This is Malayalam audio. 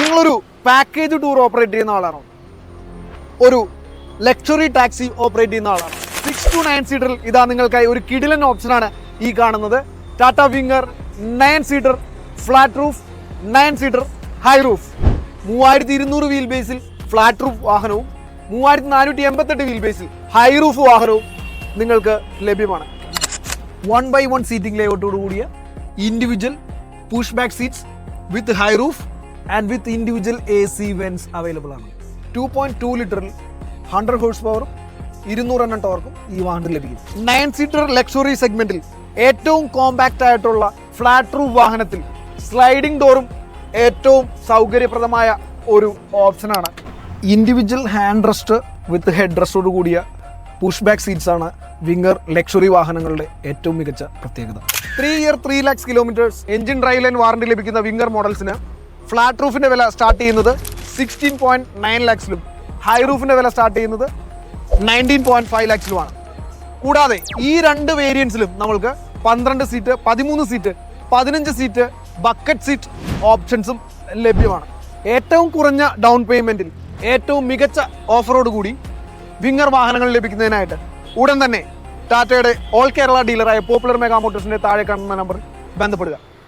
നിങ്ങളൊരു പാക്കേജ് ടൂർ ഓപ്പറേറ്റ് ചെയ്യുന്ന ആളാണോ? ഒരു ലക്ഷറി ടാക്സി ഓപ്പറേറ്റ് ചെയ്യുന്ന ആളാണ്? സിക്സ് ടു നയൻ സീറ്ററിൽ ഇതാ നിങ്ങൾക്കായി ഒരു കിടിലൻ ഓപ്ഷനാണ് ഈ കാണുന്നത്. Tata Winger nine seater flat roof nine seater high roof മൂവായിരത്തി ഇരുന്നൂറ് വീൽ ബേസിൽ ഫ്ലാറ്റ് റൂഫ് വാഹനവും മൂവായിരത്തി നാനൂറ്റി എൺപത്തെട്ട് വീൽ ബേസിൽ ഹൈ റൂഫ് വാഹനവും നിങ്ങൾക്ക് ലഭ്യമാണ്. വൺ ബൈ വൺ സീറ്റിംഗ് ലേഔട്ടോട് കൂടിയ individual push back seats with high roof and with individual A C vents available ആണ്. ടു പോയിന്റ് ടു ലിറ്ററിൽ ഹൺഡ്രഡ് ഹോഴ്സ് പവറും ഇരുന്നൂറ് എണ്ണം ടോർക്കും ഈ വാഹനത്തിൽ ലഭിക്കും. നയൻ സീറ്റർ ലക്ഷറി സെഗ്മെന്റിൽ ഏറ്റവും കോമ്പാക്റ്റ് ആയിട്ടുള്ള ഫ്ലാറ്റ് റൂഫ് വാഹനത്തിൽ സ്ലൈഡിംഗ് ഡോറും ഏറ്റവും സൗകര്യപ്രദമായ ഒരു ഓപ്ഷനാണ് individual hand rest with head റെസ്റ്റോട് കൂടിയ പുഷ് ബാക്ക് സീറ്റ്സ് ആണ് വിംഗർ ലക്ഷറി വാഹനങ്ങളുടെ ഏറ്റവും മികച്ച പ്രത്യേകത. Three year three lakhs kilometres engine drive line warranty ലഭിക്കുന്ന വിംഗർ മോഡൽസിന് ഫ്ലാറ്റ് റൂഫിന്റെ വില സ്റ്റാർട്ട് ചെയ്യുന്നത് സിക്സ്റ്റീൻ പോയിന്റ് നയൻ ലാക്സിലും ഹൈ റൂഫിന്റെ വില സ്റ്റാർട്ട് ചെയ്യുന്നത് നയന്റീൻ പോയിന്റ് ഫൈവ് ലാക്സിലുമാണ് കൂടാതെ ഈ രണ്ട് വേരിയൻസിലും നമ്മൾക്ക് പന്ത്രണ്ട് സീറ്റ് പതിമൂന്ന് സീറ്റ് പതിനഞ്ച് സീറ്റ് ബക്കറ്റ് സീറ്റ് ഓപ്ഷൻസും ലഭ്യമാണ്. ഏറ്റവും കുറഞ്ഞ ഡൗൺ പേയ്മെന്റിൽ ഏറ്റവും മികച്ച ഓഫറോട് കൂടി വിങ്ങർ വാഹനങ്ങൾ ലഭിക്കുന്നതിനായിട്ട് ഉടൻ തന്നെ ടാറ്റയുടെ ഓൾ കേരള ഡീലറായ പോപ്പുലർ മെഗാ മോട്ടോഴ്സിന്റെ താഴെ കാണുന്ന നമ്പറിൽ ബന്ധപ്പെടുക.